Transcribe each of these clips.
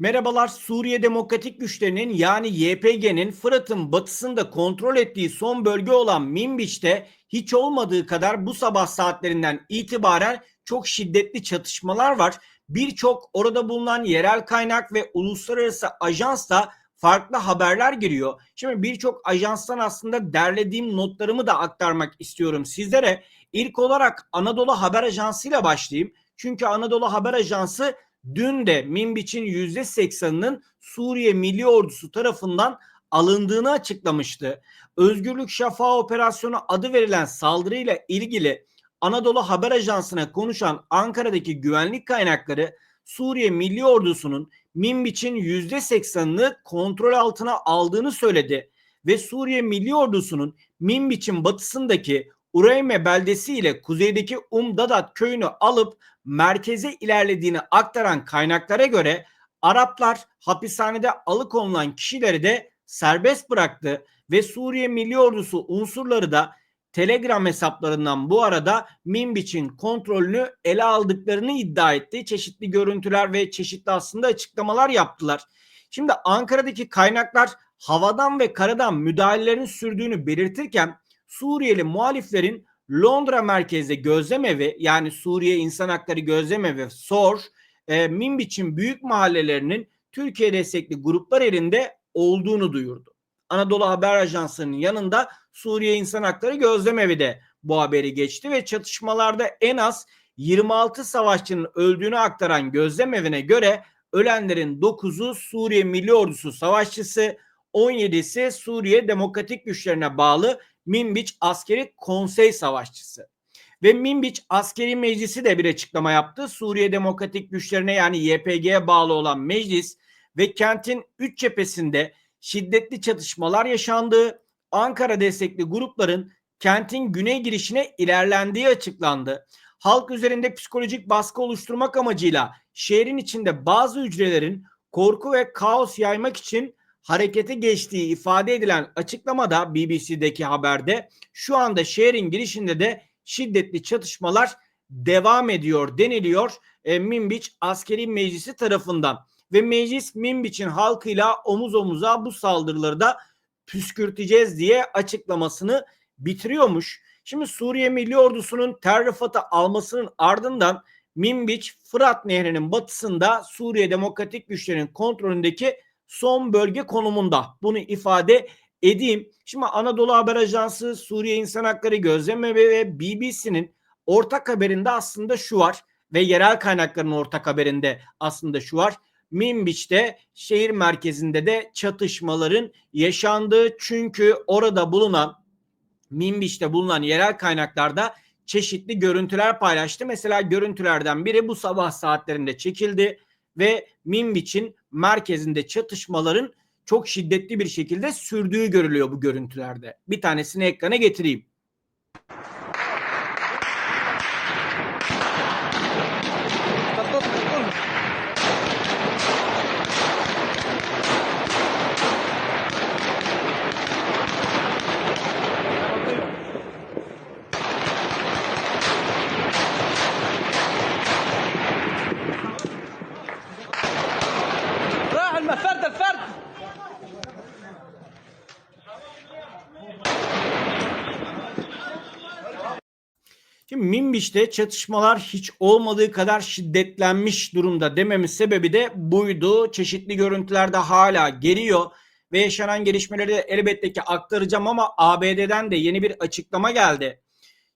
Merhabalar Suriye Demokratik Güçlerinin yani YPG'nin Fırat'ın batısında kontrol ettiği son bölge olan Minbiç'te hiç olmadığı kadar bu sabah saatlerinden itibaren çok şiddetli çatışmalar var. Birçok orada bulunan yerel kaynak ve uluslararası ajans da farklı haberler giriyor. Şimdi birçok ajanstan aslında derlediğim notlarımı da aktarmak istiyorum sizlere. İlk olarak Anadolu Haber Ajansı ile başlayayım. Çünkü Anadolu Haber Ajansı dün de Minbiç'in %80'ının Suriye Milli Ordusu tarafından alındığını açıklamıştı. Özgürlük Şafağı Operasyonu adı verilen saldırıyla ilgili Anadolu Haber Ajansı'na konuşan Ankara'daki güvenlik kaynakları Suriye Milli Ordusu'nun Minbiç'in %80'ını kontrol altına aldığını söyledi ve Suriye Milli Ordusu'nun Minbiç'in batısındaki Ureyme beldesi ile kuzeydeki Umdadat köyünü alıp merkeze ilerlediğini aktaran kaynaklara göre Araplar hapishanede alıkonulan kişileri de serbest bıraktı ve Suriye Milli Ordusu unsurları da Telegram hesaplarından bu arada Minbiç'in kontrolünü ele aldıklarını iddia etti. Çeşitli görüntüler ve çeşitli aslında açıklamalar yaptılar. Şimdi Ankara'daki kaynaklar havadan ve karadan müdahalelerin sürdüğünü belirtirken Suriyeli muhaliflerin Londra merkezde gözlemevi yani Suriye İnsan Hakları Gözlemevi SOR e, Minbiç'in büyük mahallelerinin Türkiye destekli gruplar elinde olduğunu duyurdu. Anadolu Haber Ajansı'nın yanında Suriye İnsan Hakları Gözlemevi de bu haberi geçti ve çatışmalarda en az 26 savaşçının öldüğünü aktaran gözlemevine göre ölenlerin 9'u Suriye Milli Ordusu savaşçısı, 17'si Suriye Demokratik Güçlerine bağlı Minbiç Askeri Konsey Savaşçısı. Ve Minbiç Askeri Meclisi de bir açıklama yaptı. Suriye Demokratik Güçlerine yani YPG'ye bağlı olan meclis ve kentin üç cephesinde şiddetli çatışmalar yaşandığı, Ankara destekli grupların kentin güney girişine ilerlendiği açıklandı. Halk üzerinde psikolojik baskı oluşturmak amacıyla şehrin içinde bazı hücrelerin korku ve kaos yaymak için harekete geçtiği ifade edilen açıklamada BBC'deki haberde şu anda şehrin girişinde de şiddetli çatışmalar devam ediyor deniliyor e, Minbiç Askeri Meclisi tarafından ve meclis Minbiç'in halkıyla omuz omuza bu saldırıları da püskürteceğiz diye açıklamasını bitiriyormuş. Şimdi Suriye Milli Ordusu'nun Terrifat'ı almasının ardından Minbiç Fırat Nehri'nin batısında Suriye Demokratik Güçlerinin kontrolündeki son bölge konumunda. Bunu ifade edeyim. Şimdi Anadolu Haber Ajansı, Suriye İnsan Hakları Gözlemevi ve BBC'nin ortak haberinde aslında şu var ve yerel kaynakların ortak haberinde aslında şu var. Minbiç'te şehir merkezinde de çatışmaların yaşandığı çünkü orada bulunan Minbiç'te bulunan yerel kaynaklarda çeşitli görüntüler paylaştı. Mesela görüntülerden biri bu sabah saatlerinde çekildi ve Minbiç'in merkezinde çatışmaların çok şiddetli bir şekilde sürdüğü görülüyor bu görüntülerde. Bir tanesini ekrana getireyim. Şimdi Minbiç'te çatışmalar hiç olmadığı kadar şiddetlenmiş durumda dememin sebebi de buydu. Çeşitli görüntülerde hala geliyor ve yaşanan gelişmeleri de elbette ki aktaracağım ama ABD'den de yeni bir açıklama geldi.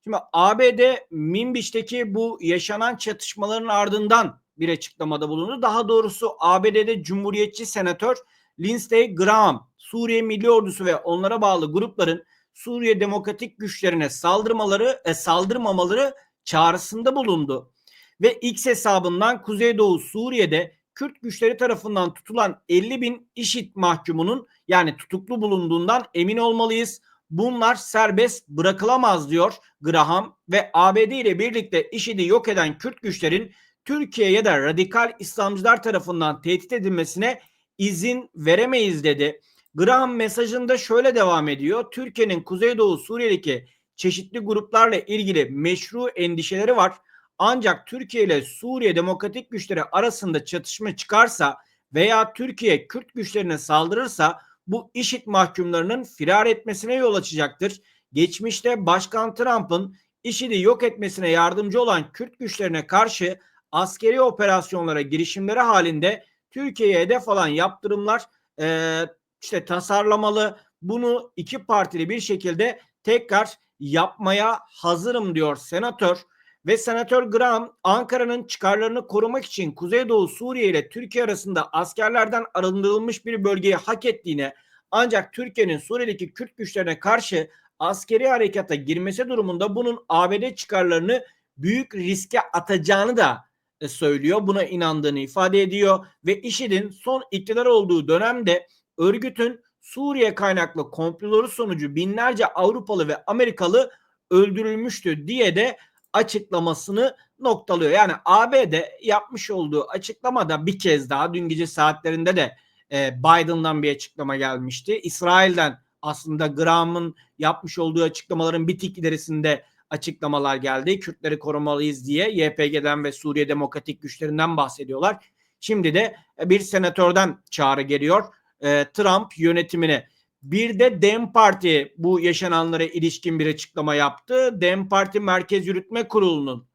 Şimdi ABD Minbiç'teki bu yaşanan çatışmaların ardından bir açıklamada bulundu. Daha doğrusu ABD'de Cumhuriyetçi Senatör Lindsey Graham Suriye Milli Ordusu ve onlara bağlı grupların Suriye Demokratik Güçlerine saldırmaları, e, saldırmamaları çağrısında bulundu. Ve X hesabından Kuzeydoğu Suriye'de Kürt güçleri tarafından tutulan 50 bin IŞİD mahkumunun yani tutuklu bulunduğundan emin olmalıyız. Bunlar serbest bırakılamaz diyor Graham ve ABD ile birlikte IŞİD'i yok eden Kürt güçlerin Türkiye'ye de radikal İslamcılar tarafından tehdit edilmesine izin veremeyiz dedi. Graham mesajında şöyle devam ediyor. Türkiye'nin Kuzeydoğu Suriye'deki çeşitli gruplarla ilgili meşru endişeleri var. Ancak Türkiye ile Suriye Demokratik Güçleri arasında çatışma çıkarsa veya Türkiye Kürt güçlerine saldırırsa bu IŞİD mahkumlarının firar etmesine yol açacaktır. Geçmişte Başkan Trump'ın IŞİD'i yok etmesine yardımcı olan Kürt güçlerine karşı askeri operasyonlara girişimleri halinde Türkiye'ye hedef alan yaptırımlar e, işte tasarlamalı. Bunu iki partili bir şekilde tekrar yapmaya hazırım diyor senatör. Ve senatör Graham Ankara'nın çıkarlarını korumak için Kuzeydoğu Suriye ile Türkiye arasında askerlerden arındırılmış bir bölgeyi hak ettiğine ancak Türkiye'nin Suriye'deki Kürt güçlerine karşı askeri harekata girmesi durumunda bunun ABD çıkarlarını büyük riske atacağını da e, söylüyor. Buna inandığını ifade ediyor ve IŞİD'in son iktidar olduğu dönemde örgütün Suriye kaynaklı komploları sonucu binlerce Avrupalı ve Amerikalı öldürülmüştü diye de açıklamasını noktalıyor. Yani ABD yapmış olduğu açıklamada bir kez daha dün gece saatlerinde de e, Biden'dan bir açıklama gelmişti. İsrail'den aslında Graham'ın yapmış olduğu açıklamaların bir tık ilerisinde açıklamalar geldi. Kürtleri korumalıyız diye YPG'den ve Suriye Demokratik Güçlerinden bahsediyorlar. Şimdi de bir senatörden çağrı geliyor. E, Trump yönetimine. Bir de Dem Parti bu yaşananlara ilişkin bir açıklama yaptı. Dem Parti Merkez Yürütme Kurulu'nun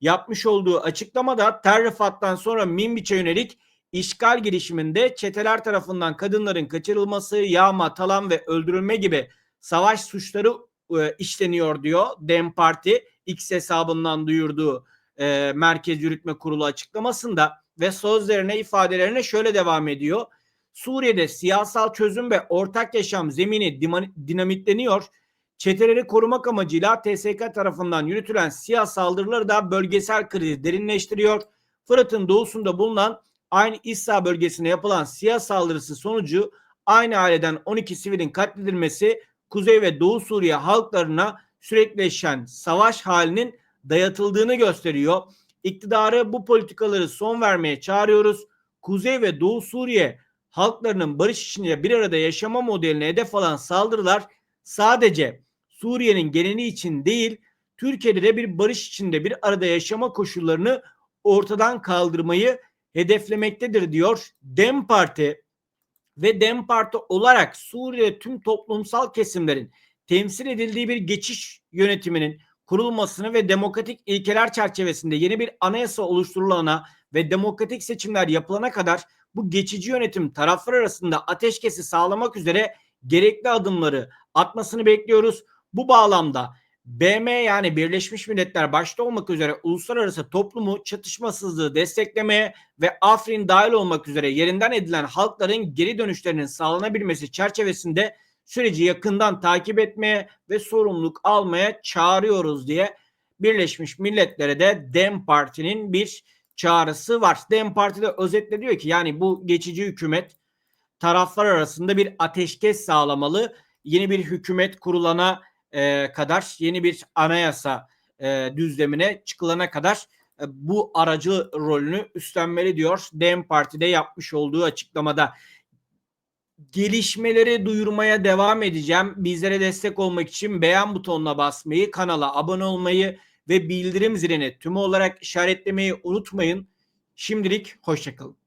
yapmış olduğu açıklamada Terrifat'tan sonra Minbiç'e yönelik işgal girişiminde çeteler tarafından kadınların kaçırılması, yağma, talan ve öldürülme gibi savaş suçları e, işleniyor diyor Dem Parti X hesabından duyurduğu e, Merkez Yürütme Kurulu açıklamasında ve sözlerine ifadelerine şöyle devam ediyor. Suriye'de siyasal çözüm ve ortak yaşam zemini dinamitleniyor. Çeteleri korumak amacıyla TSK tarafından yürütülen siyah saldırıları da bölgesel krizi derinleştiriyor. Fırat'ın doğusunda bulunan aynı İssa bölgesine yapılan siyah saldırısı sonucu aynı aileden 12 sivilin katledilmesi Kuzey ve Doğu Suriye halklarına sürekleşen savaş halinin dayatıldığını gösteriyor. İktidarı bu politikaları son vermeye çağırıyoruz. Kuzey ve Doğu Suriye halklarının barış içinde bir arada yaşama modeline hedef alan saldırılar sadece Suriye'nin geneli için değil, Türkiye'de de bir barış içinde bir arada yaşama koşullarını ortadan kaldırmayı hedeflemektedir diyor Dem Parti. Ve Dem Parti olarak Suriye tüm toplumsal kesimlerin temsil edildiği bir geçiş yönetiminin kurulmasını ve demokratik ilkeler çerçevesinde yeni bir anayasa oluşturulana ve demokratik seçimler yapılana kadar bu geçici yönetim taraflar arasında ateşkesi sağlamak üzere gerekli adımları atmasını bekliyoruz. Bu bağlamda BM yani Birleşmiş Milletler başta olmak üzere uluslararası toplumu çatışmasızlığı desteklemeye ve Afrin dahil olmak üzere yerinden edilen halkların geri dönüşlerinin sağlanabilmesi çerçevesinde süreci yakından takip etmeye ve sorumluluk almaya çağırıyoruz diye Birleşmiş Milletler'e de Dem Parti'nin bir çağrısı var. Dem Parti özetle diyor ki yani bu geçici hükümet taraflar arasında bir ateşkes sağlamalı. Yeni bir hükümet kurulana e, kadar yeni bir anayasa e, düzlemine çıkılana kadar e, bu aracı rolünü üstlenmeli diyor Dem Parti'de yapmış olduğu açıklamada. Gelişmeleri duyurmaya devam edeceğim. Bizlere destek olmak için beğen butonuna basmayı, kanala abone olmayı ve bildirim zilini tüm olarak işaretlemeyi unutmayın. Şimdilik hoşçakalın.